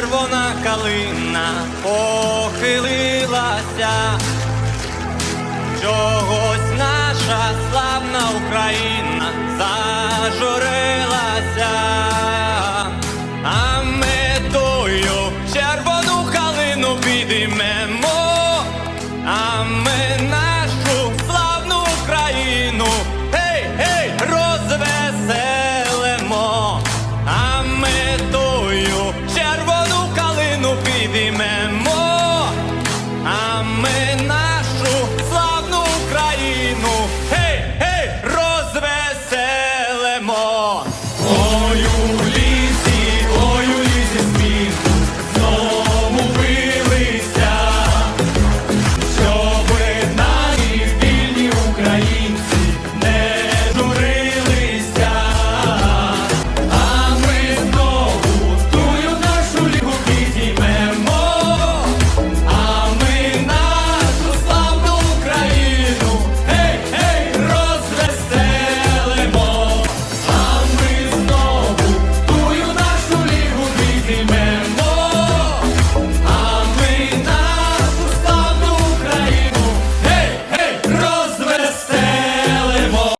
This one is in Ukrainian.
червона калина похилилася, чогось наша славна Україна зажурилася, а ми тою червону калину підіймемо. 我用。